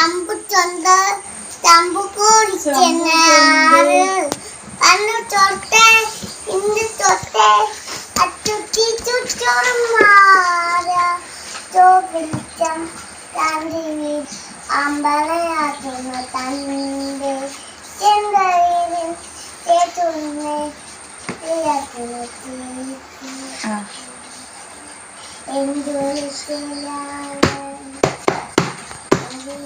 തമ്പു ചൊന്ത തമ്പു കൂടിച്ചെന്നാറ് അന്നു തൊട്ടേ ഇന്ന് തൊട്ടേ അച്ചുറ്റി ചുറ്റോറും മാറ. ചോപിച്ചം തന്തിനി അമ്പലയാറ്റുന്ന തന്റെ ചെങ്കയിലും ചേത്തുന്നെ ആ. എന്തൊരു ശീലാണ്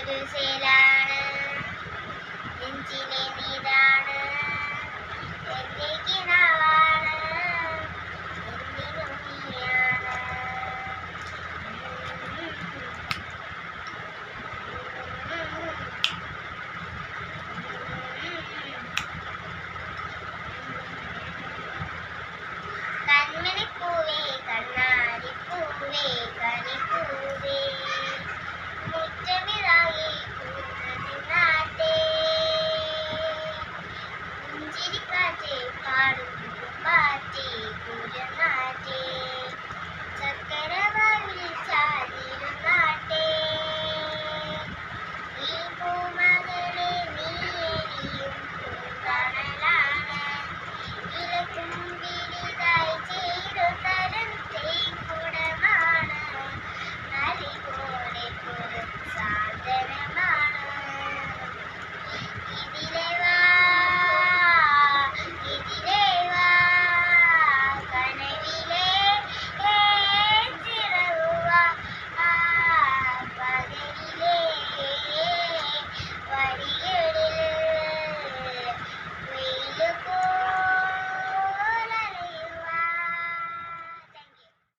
കുരിശിലാണ് നെഞ്ചിലെ നീതാണ്